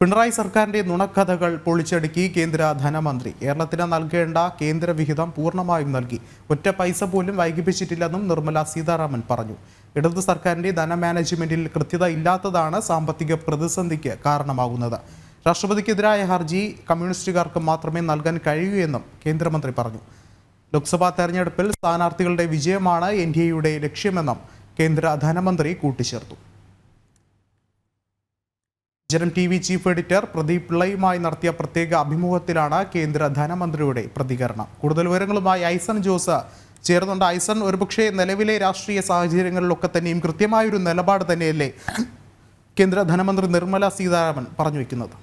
പിണറായി സർക്കാരിന്റെ നുണക്കഥകൾ പൊളിച്ചടുക്കി കേന്ദ്ര ധനമന്ത്രി. കേരളത്തിന് നൽകേണ്ട കേന്ദ്ര വിഹിതം പൂർണമായും നൽകി. ഒറ്റ പൈസ പോലും വൈകിപ്പിച്ചിട്ടില്ലെന്നും നിർമ്മല സീതാരാമൻ പറഞ്ഞു. ഇടതു സർക്കാരിന്റെ ധനമാനേജ്മെന്റിൽ കൃത്യത ഇല്ലാത്തതാണ് സാമ്പത്തിക പ്രതിസന്ധിക്ക് കാരണമാകുന്നത്. രാഷ്ട്രപതിക്കെതിരായ ഹർജി കമ്മ്യൂണിസ്റ്റുകാർക്ക് മാത്രമേ നൽകാൻ കഴിയൂ എന്നും കേന്ദ്രമന്ത്രി പറഞ്ഞു. ലോക്സഭാ തെരഞ്ഞെടുപ്പിൽ സ്ഥാനാർത്ഥികളുടെ വിജയമാണ് എൻ ഡി എയുടെ ലക്ഷ്യമെന്നും കേന്ദ്ര ധനമന്ത്രി കൂട്ടിച്ചേർത്തു. Janam T V chief editor Pradeep പിള്ളയുമായി നടത്തിയ പ്രത്യേക അഭിമുഖത്തിലാണ് കേന്ദ്ര ധനമന്ത്രിയുടെ പ്രതികരണം. കൂടുതൽ വിവരങ്ങളുമായി ഐസൺ ജോസ് ചേർന്നുണ്ട് ഐസൺ ഒരുപക്ഷെ നിലവിലെ രാഷ്ട്രീയ സാഹചര്യങ്ങളിലൊക്കെ തന്നെയും കൃത്യമായൊരു നിലപാട് തന്നെയല്ലേ കേന്ദ്ര ധനമന്ത്രി നിർമ്മല സീതാരാമൻ പറഞ്ഞു വെക്കുന്നത്?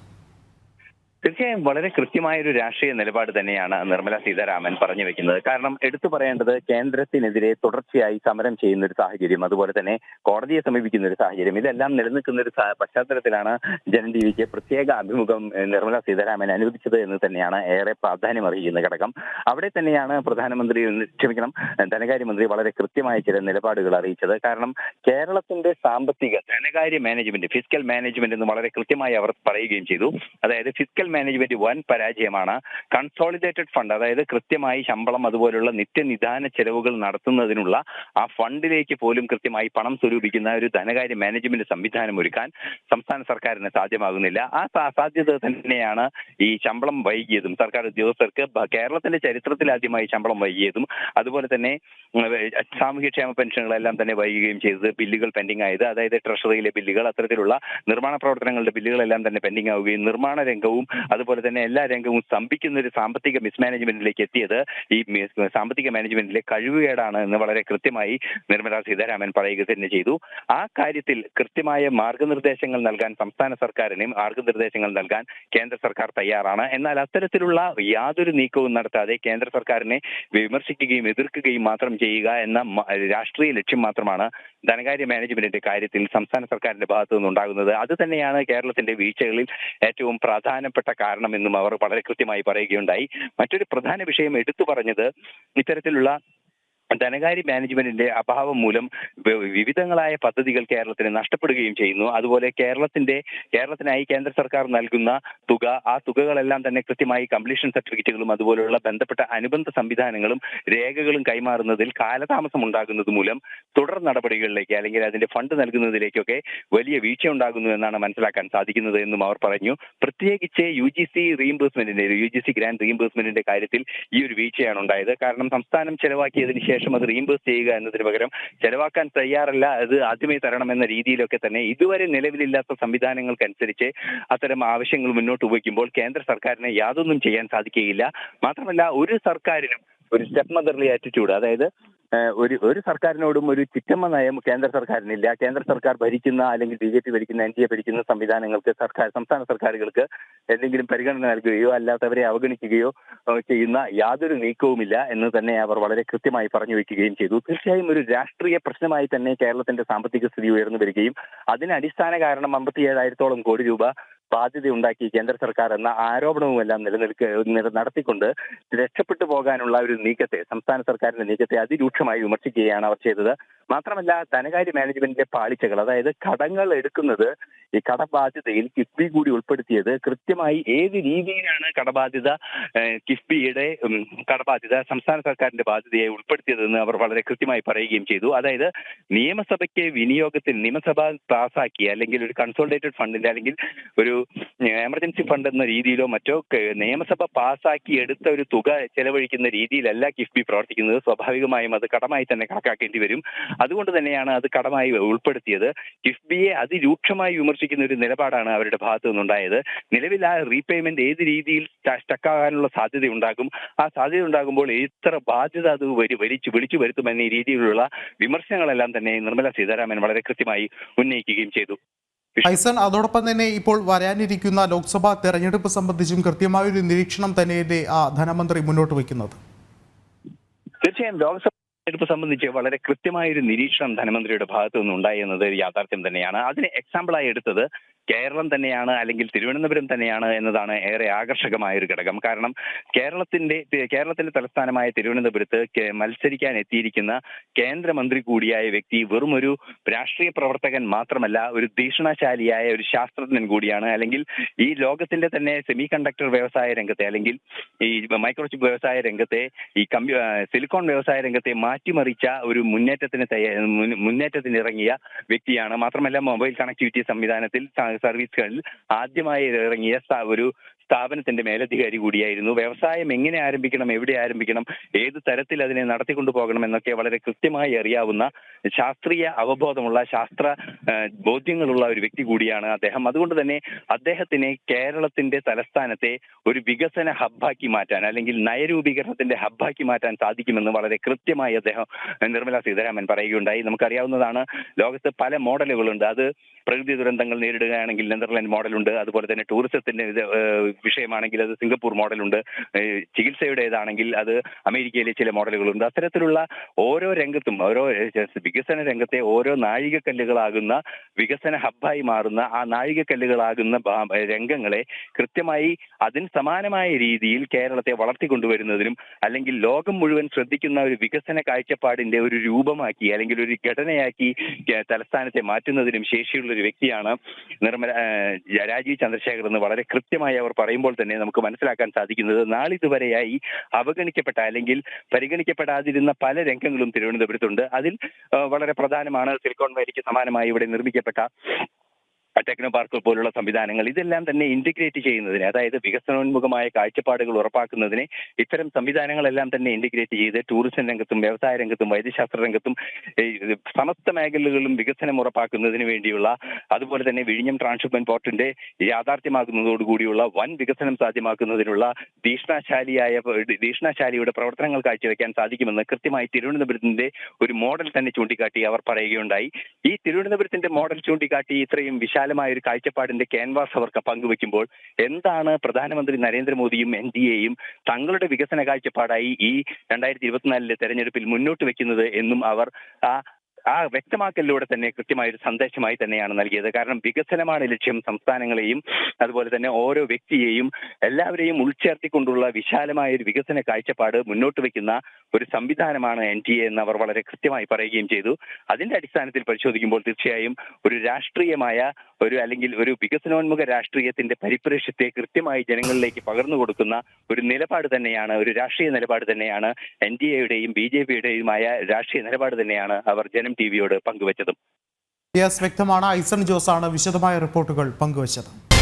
തീർച്ചയായും വളരെ കൃത്യമായ ഒരു രാഷ്ട്രീയ നിലപാട് തന്നെയാണ് നിർമ്മല സീതാരാമൻ പറഞ്ഞു വെക്കുന്നത്. കാരണം എടുത്തു പറയേണ്ടത് കേന്ദ്രത്തിനെതിരെ തുടർച്ചയായി സമരം ചെയ്യുന്ന ഒരു സാഹചര്യം അതുപോലെ തന്നെ കോടതിയെ സമീപിക്കുന്ന ഒരു സാഹചര്യം ഇതെല്ലാം നിലനിൽക്കുന്ന ഒരു പശ്ചാത്തലത്തിലാണ് ജനജീവിക്ക് പ്രത്യേക അഭിമുഖം നിർമ്മല സീതാരാമൻ അനുവദിച്ചത് എന്ന് തന്നെയാണ് ഏറെ പ്രാധാന്യം അറിയിക്കുന്ന ഘടകം. അവിടെ തന്നെയാണ് പ്രധാനമന്ത്രി ക്ഷമിക്കണം ധനകാര്യമന്ത്രി വളരെ കൃത്യമായ ചില നിലപാടുകൾ അറിയിച്ചത്. കാരണം കേരളത്തിന്റെ സാമ്പത്തിക ധനകാര്യ മാനേജ്മെന്റ് ഫിസിക്കൽ മാനേജ്മെന്റ് എന്ന് വളരെ കൃത്യമായി അവർ പറയുകയും ചെയ്തു. അതായത് ഫിസിക്കൽ മാനേജ്മെന്റ് വൻ പരാജയമാണ്. കൺസോളിഡേറ്റഡ് ഫണ്ട് അതായത് കൃത്യമായി ശമ്പളം അതുപോലുള്ള നിത്യനിദാന ചെലവുകൾ നടത്തുന്നതിനുള്ള ആ ഫണ്ടിലേക്ക് പോലും കൃത്യമായി പണം സ്വരൂപിക്കുന്ന ഒരു ധനകാര്യ മാനേജ്മെന്റ് സംവിധാനം ഒരുക്കാൻ സംസ്ഥാന സർക്കാരിന് സാധ്യമാകുന്നില്ല. ആ സാധ്യത തന്നെയാണ് ഈ ശമ്പളം വൈകിയതും. സർക്കാർ ഉദ്യോഗസ്ഥർക്ക് കേരളത്തിന്റെ ചരിത്രത്തിൽ ആദ്യമായി ശമ്പളം വൈകിയതും. അതുപോലെ തന്നെ സാമൂഹ്യക്ഷേമ പെൻഷനുകളെല്ലാം തന്നെ വൈകുകയും ചെയ്തത് ബില്ലുകൾ പെൻഡിംഗ് ആയത്. അതായത് ട്രഷറിയിലെ ബില്ലുകൾ അത്തരത്തിലുള്ള നിർമ്മാണ പ്രവർത്തനങ്ങളുടെ ബില്ലുകളെല്ലാം തന്നെ പെൻഡിംഗ് ആവുകയും നിർമ്മാണ രംഗവും അതുപോലെ തന്നെ എല്ലാ രംഗവും സ്തംഭിക്കുന്ന ഒരു സാമ്പത്തിക മിസ്മാനേജ്മെന്റിലേക്ക് എത്തിയത് ഈ സാമ്പത്തിക മാനേജ്മെന്റിലെ കഴിവുകേടാണ് എന്ന് വളരെ കൃത്യമായി നിർമ്മലാ സീതാരാമൻ പറയുക തന്നെ ചെയ്തു. ആ കാര്യത്തിൽ കൃത്യമായ മാർഗനിർദ്ദേശങ്ങൾ നൽകാൻ സംസ്ഥാന സർക്കാരിനും മാർഗനിർദ്ദേശങ്ങൾ നൽകാൻ കേന്ദ്ര സർക്കാർ തയ്യാറാണ്. എന്നാൽ അത്തരത്തിലുള്ള യാതൊരു നീക്കവും നടത്താതെ കേന്ദ്ര സർക്കാരിനെ വിമർശിക്കുകയും എതിർക്കുകയും മാത്രം ചെയ്യുക എന്ന രാഷ്ട്രീയ ലക്ഷ്യം മാത്രമാണ് ധനകാര്യ മാനേജ്മെന്റിന്റെ കാര്യത്തിൽ സംസ്ഥാന സർക്കാരിന്റെ ഭാഗത്തു നിന്നുണ്ടാകുന്നത് അത് തന്നെയാണ് കേരളത്തിന്റെ വീഴ്ചകളിൽ ഏറ്റവും പ്രധാനപ്പെട്ട കാരണമെന്നും അവർ വളരെ കൃത്യമായി പറയുകയുണ്ടായി. മറ്റൊരു പ്രധാന വിഷയം എടുത്തു പറഞ്ഞത് ഇത്തരത്തിലുള്ള ധനകാര്യ മാനേജ്മെന്റിന്റെ അഭാവം മൂലം വിവിധങ്ങളായ പദ്ധതികൾ കേരളത്തിന് നഷ്ടപ്പെടുകയും ചെയ്യുന്നു. അതുപോലെ കേരളത്തിന്റെ കേരളത്തിനായി കേന്ദ്ര സർക്കാർ നൽകുന്ന തുക ആ തുകകളെല്ലാം തന്നെ കൃത്യമായി കംപ്ലീഷൻ സർട്ടിഫിക്കറ്റുകളും അതുപോലെയുള്ള ബന്ധപ്പെട്ട അനുബന്ധ സംവിധാനങ്ങളും രേഖകളും കൈമാറുന്നതിൽ കാലതാമസം ഉണ്ടാകുന്നത് മൂലം തുടർ നടപടികളിലേക്ക് അല്ലെങ്കിൽ അതിന്റെ ഫണ്ട് നൽകുന്നതിലേക്കൊക്കെ വലിയ വീഴ്ച ഉണ്ടാകുന്നു എന്നാണ് മനസ്സിലാക്കാൻ സാധിക്കുന്നത് എന്നും അവർ പറഞ്ഞു. പ്രത്യേകിച്ച് യു ജി സി റീഇംബേഴ്സ്മെന്റിന്റെ യു ജി സി ഗ്രാൻഡ് റീഇംബേഴ്സ്മെന്റിന്റെ കാര്യത്തിൽ ഈ ഒരു വീഴ്ചയാണ് ഉണ്ടായത്. കാരണം സംസ്ഥാനം ചെലവാക്കിയതിനു ശേഷം അത് റീംബേഴ്സ് ചെയ്യുക എന്നതിന് പകരം ചെലവാക്കാൻ തയ്യാറല്ല അത് ആദ്യമേ തരണം എന്ന രീതിയിലൊക്കെ തന്നെ ഇതുവരെ നിലവിലില്ലാത്ത സംവിധാനങ്ങൾക്കനുസരിച്ച് അത്തരം ആവശ്യങ്ങൾ മുന്നോട്ട് വയ്ക്കുമ്പോൾ കേന്ദ്ര സർക്കാരിന് യാതൊന്നും ചെയ്യാൻ സാധിക്കുകയില്ല. മാത്രമല്ല ഒരു സർക്കാരിനും ഒരു സ്റ്റെപ്പ് മദർലി ആറ്റിറ്റ്യൂഡ് അതായത് ഒരു ഒരു സർക്കാരിനോടും ഒരു ചിറ്റമ്മ നയം കേന്ദ്ര സർക്കാരിനില്ല. കേന്ദ്ര സർക്കാർ ഭരിക്കുന്ന അല്ലെങ്കിൽ ബി ജെ പി ഭരിക്കുന്ന എൻ ഡി എ ഭരിക്കുന്ന സംവിധാനങ്ങൾക്ക് സർക്കാർ സംസ്ഥാന സർക്കാരുകൾക്ക് എന്തെങ്കിലും പരിഗണന നൽകുകയോ അല്ലാത്തവരെ അവഗണിക്കുകയോ ചെയ്യുന്ന യാതൊരു നീക്കവുമില്ല എന്ന് തന്നെ അവർ വളരെ കൃത്യമായി പറഞ്ഞു വയ്ക്കുകയും ചെയ്തു. തീർച്ചയായും ഒരു രാഷ്ട്രീയ പ്രശ്നമായി തന്നെ കേരളത്തിന്റെ സാമ്പത്തിക സ്ഥിതി ഉയർന്നു വരികയും അതിന് അടിസ്ഥാന കാരണം അമ്പത്തി ഏഴായിരത്തോളം കോടി രൂപ ബാധ്യത ഉണ്ടാക്കി കേന്ദ്ര സർക്കാർ എന്ന ആരോപണവും എല്ലാം നിലനിൽക്ക നടത്തിക്കൊണ്ട് രക്ഷപ്പെട്ടു പോകാനുള്ള ഒരു നീക്കത്തെ സംസ്ഥാന സർക്കാരിന്റെ നീക്കത്തെ അതിരൂക്ഷമായി വിമർശിക്കുകയാണ് അവർ ചെയ്തത്. മാത്രമല്ല ധനകാര്യ മാനേജ്മെന്റിന്റെ പാളിച്ചകൾ അതായത് കടങ്ങൾ എടുക്കുന്നത് ഈ കടബാധ്യതയിൽ കിഫ്ബി കൂടി ഉൾപ്പെടുത്തിയത് കൃത്യമായി ഏത് രീതിയിലാണ് കടബാധ്യത കിഫ്ബിയുടെ കടബാധ്യത സംസ്ഥാന സർക്കാരിന്റെ ബാധ്യതയെ ഉൾപ്പെടുത്തിയതെന്ന് അവർ വളരെ കൃത്യമായി പറയുകയും ചെയ്തു. അതായത് നിയമസഭയ്ക്ക് വിനിയോഗത്തിൽ നിയമസഭ പാസാക്കിയ അല്ലെങ്കിൽ ഒരു കൺസോൾട്ടേറ്റഡ് ഫണ്ടിന്റെ അല്ലെങ്കിൽ ഒരു എമർജൻസി ഫണ്ട് എന്ന രീതിയിലോ മറ്റോ നിയമസഭ പാസാക്കി എടുത്ത ഒരു തുക ചെലവഴിക്കുന്ന രീതിയിലല്ല കിഫ്ബി പ്രവർത്തിക്കുന്നത്. സ്വാഭാവികമായും അത് കടമായി തന്നെ കണക്കാക്കേണ്ടി വരും. അതുകൊണ്ട് തന്നെയാണ് അത് കടമായി ഉൾപ്പെടുത്തിയത്. കിഫ്ബിയെ അതിരൂക്ഷമായി വിമർശിക്കുന്ന ഒരു നിലപാടാണ് അവരുടെ ഭാഗത്തു നിന്നുണ്ടായത്. നിലവിൽ ആ റീപേയ്മെന്റ് ഏത് രീതിയിൽ സ്റ്റക്കാകാനുള്ള സാധ്യത ഉണ്ടാകും? ആ സാധ്യത ഉണ്ടാകുമ്പോൾ എത്ര ബാധ്യത അത് വലിച്ചു വിളിച്ചു വരുത്തുമെന്ന എന്നീ രീതിയിലുള്ള വിമർശനങ്ങളെല്ലാം തന്നെ നിർമ്മല സീതാരാമൻ വളരെ കൃത്യമായി ഉന്നയിക്കുകയും ചെയ്തു. ഐസൺ അതോടൊപ്പം തന്നെ ഇപ്പോൾ വരാനിരിക്കുന്ന ലോക്സഭാ തെരഞ്ഞെടുപ്പ് സംബന്ധിച്ചും കൃത്യമായ ഒരു നിരീക്ഷണം തന്നെയല്ലേ ആ ധനമന്ത്രി മുന്നോട്ട് വയ്ക്കുന്നത്? തീർച്ചയായും ലോക്സഭ തെരഞ്ഞെടുപ്പ് സംബന്ധിച്ച് വളരെ കൃത്യമായ ഒരു നിരീക്ഷണം ധനമന്ത്രിയുടെ ഭാഗത്തു നിന്നുണ്ടായി എന്നത് യാഥാർത്ഥ്യം തന്നെയാണ്. അതിന് എക്സാമ്പിളായി എടുത്തത് കേരളം തന്നെയാണ് അല്ലെങ്കിൽ തിരുവനന്തപുരം തന്നെയാണ് എന്നതാണ് ഏറെ ആകർഷകമായ ഒരു ഘടകം. കാരണം കേരളത്തിന്റെ കേരളത്തിന്റെ തലസ്ഥാനമായ തിരുവനന്തപുരത്ത് മത്സരിക്കാൻ എത്തിയിരിക്കുന്ന കേന്ദ്രമന്ത്രി കൂടിയായ വ്യക്തി വെറും ഒരു രാഷ്ട്രീയ പ്രവർത്തകൻ മാത്രമല്ല ഒരു തീക്ഷണശാലിയായ ഒരു ശാസ്ത്രജ്ഞൻ കൂടിയാണ്. അല്ലെങ്കിൽ ഈ ലോകത്തിന്റെ തന്നെ സെമി കണ്ടക്ടർ വ്യവസായ രംഗത്തെ അല്ലെങ്കിൽ ഈ മൈക്രോചിപ്പ് വ്യവസായ രംഗത്തെ ഈ കമ്പ്യൂ സിലിക്കോൺ വ്യവസായ രംഗത്തെ മാറ്റിമറിച്ച ഒരു മുന്നേറ്റത്തിന് മുന്നേറ്റത്തിന് ഇറങ്ങിയ വ്യക്തിയാണ്. മാത്രമല്ല മൊബൈൽ കണക്ടിവിറ്റി സംവിധാനത്തിൽ സർവീസുകളിൽ ആദ്യമായി ഇറങ്ങിയ ഒരു സ്ഥാപനത്തിന്റെ മേലധികാരി കൂടിയായിരുന്നു. വ്യവസായം എങ്ങനെ ആരംഭിക്കണം എവിടെ ആരംഭിക്കണം ഏത് തരത്തിൽ അതിനെ നടത്തിക്കൊണ്ടു പോകണം എന്നൊക്കെ വളരെ കൃത്യമായി അറിയാവുന്ന ശാസ്ത്രീയ അവബോധമുള്ള ശാസ്ത്ര ബോധ്യങ്ങളുള്ള ഒരു വ്യക്തി കൂടിയാണ് അദ്ദേഹം. അതുകൊണ്ട് തന്നെ അദ്ദേഹത്തിനെ കേരളത്തിന്റെ തലസ്ഥാനത്തെ ഒരു വികസന ഹബ്ബാക്കി മാറ്റാൻ അല്ലെങ്കിൽ നയരൂപീകരണത്തിന്റെ ഹബ്ബാക്കി മാറ്റാൻ സാധിക്കുമെന്ന് വളരെ കൃത്യമായി അദ്ദേഹം നിർമ്മല സീതാരാമൻ പറയുകയുണ്ടായി. നമുക്കറിയാവുന്നതാണ് ലോകത്ത് പല മോഡലുകളുണ്ട്. അത് പ്രകൃതി ദുരന്തങ്ങൾ നേരിടുകയാണെങ്കിൽ നെതർലാൻഡ് മോഡലുണ്ട്. അതുപോലെ തന്നെ ടൂറിസത്തിന്റെ വിഷയമാണെങ്കിൽ അത് സിംഗപ്പൂർ മോഡലുണ്ട്. ചികിത്സയുടേതാണെങ്കിൽ അത് അമേരിക്കയിലെ ചില മോഡലുകളുണ്ട്. അത്തരത്തിലുള്ള ഓരോ രംഗത്തും ഓരോ വികസന രംഗത്തെ ഓരോ നാഴികക്കല്ലുകളാകുന്ന വികസന ഹബ്ബായി മാറുന്ന ആ നാഴികക്കല്ലുകളാകുന്ന രംഗങ്ങളെ കൃത്യമായി അതിന് സമാനമായ രീതിയിൽ കേരളത്തെ വളർത്തിക്കൊണ്ടുവരുന്നതിനും അല്ലെങ്കിൽ ലോകം മുഴുവൻ ശ്രദ്ധിക്കുന്ന ഒരു വികസന കാഴ്ചപ്പാടിന്റെ ഒരു രൂപമാക്കി അല്ലെങ്കിൽ ഒരു ഘടനയാക്കി തലസ്ഥാനത്തെ മാറ്റുന്നതിനും ശേഷിയുള്ള ഒരു വ്യക്തിയാണ് നിർമ്മല രാജീവ് ചന്ദ്രശേഖർ എന്ന് വളരെ കൃത്യമായി അവർ പറയുമ്പോൾ തന്നെ നമുക്ക് മനസ്സിലാക്കാൻ സാധിക്കുന്നത് നാളിതുവരെയായി അവഗണിക്കപ്പെട്ട അല്ലെങ്കിൽ പരിഗണിക്കപ്പെടാതിരുന്ന പല രംഗങ്ങളും തിരുവനന്തപുരത്തുണ്ട്. അതിൽ വളരെ പ്രധാനമാണ് സിലിക്കോൺ വാലിക്ക് സമാനമായി ഇവിടെ നിർമ്മിക്കപ്പെട്ട ടെക്നോ പാർക്കുകൾ പോലുള്ള സംവിധാനങ്ങൾ ഇതെല്ലാം തന്നെ ഇന്റഗ്രേറ്റ് ചെയ്യുന്നതിന് അതായത് വികസനോന്മുഖമായ കാഴ്ചപ്പാടുകൾ ഉറപ്പാക്കുന്നതിന് ഇത്തരം സംവിധാനങ്ങളെല്ലാം തന്നെ ഇന്റഗ്രേറ്റ് ചെയ്ത് ടൂറിസം രംഗത്തും വ്യവസായ രംഗത്തും വൈദ്യശാസ്ത്ര രംഗത്തും സമസ്ത മേഖലകളിലും വികസനം ഉറപ്പാക്കുന്നതിന് വേണ്ടിയുള്ള അതുപോലെ തന്നെ വിഴിഞ്ഞം ട്രാൻസ്ഷിപ്മെന്റ് പോർട്ടിന്റെ യാഥാർത്ഥ്യമാകുന്നതോടുകൂടിയുള്ള വൻ വികസനം സാധ്യമാക്കുന്നതിനുള്ള ഭീഷണശാലിയായ ഭീഷണശാലിയുടെ പ്രവർത്തനങ്ങൾ കാഴ്ചവെക്കാൻ സാധിക്കുമെന്ന് കൃത്യമായി തിരുവനന്തപുരത്തിന്റെ ഒരു മോഡൽ തന്നെ ചൂണ്ടിക്കാട്ടി അവർ പറയുകയുണ്ടായി. ഈ തിരുവനന്തപുരത്തിന്റെ മോഡൽ ചൂണ്ടിക്കാട്ടി ഇത്രയും വിശാലമായ ഒരു കാഴ്ചപ്പാടിന്റെ ക്യാൻവാസ് അവർക്ക് പങ്കുവെക്കുമ്പോൾ എന്താണ് പ്രധാനമന്ത്രി നരേന്ദ്രമോദിയും എൻ ഡി എയും തങ്ങളുടെ വികസന കാഴ്ചപ്പാടായി ഈ രണ്ടായിരത്തി ഇരുപത്തിനാലിലെ തെരഞ്ഞെടുപ്പിൽ മുന്നോട്ട് വെക്കുന്നത് എന്നും അവർ ആ ആ വ്യക്തമാക്കലിലൂടെ തന്നെ കൃത്യമായ ഒരു സന്ദേശമായി തന്നെയാണ് നൽകിയത്. കാരണം വികസനമാണ് ലക്ഷ്യം സംസ്ഥാനങ്ങളെയും അതുപോലെ തന്നെ ഓരോ വ്യക്തിയെയും എല്ലാവരെയും ഉൾച്ചേർത്തിക്കൊണ്ടുള്ള വിശാലമായ ഒരു വികസന കാഴ്ചപ്പാട് മുന്നോട്ട് വെക്കുന്ന ഒരു സംവിധാനമാണ് എൻ ടി എ എന്ന് അവർ വളരെ കൃത്യമായി പറയുകയും ചെയ്തു. അതിന്റെ അടിസ്ഥാനത്തിൽ പരിശോധിക്കുമ്പോൾ തീർച്ചയായും ഒരു രാഷ്ട്രീയമായ ഒരു അല്ലെങ്കിൽ ഒരു വികസനോന്മുഖ രാഷ്ട്രീയത്തിന്റെ പരിപ്രേക്ഷ്യത്തെ കൃത്യമായി ജനങ്ങളിലേക്ക് പകർന്നു കൊടുക്കുന്ന ഒരു നിലപാട് തന്നെയാണ് ഒരു രാഷ്ട്രീയ നിലപാട് തന്നെയാണ് എൻ ഡി എയുടെയും ബി ജെ പിയുടെയുമായ രാഷ്ട്രീയ നിലപാട് തന്നെയാണ് അവർ ജനം ടി വിയോട് പങ്കുവച്ചതും. വ്യക്തമാണ്. ഐസൺ ജോസാണ് വിശദമായ റിപ്പോർട്ടുകൾ പങ്കുവച്ചത്.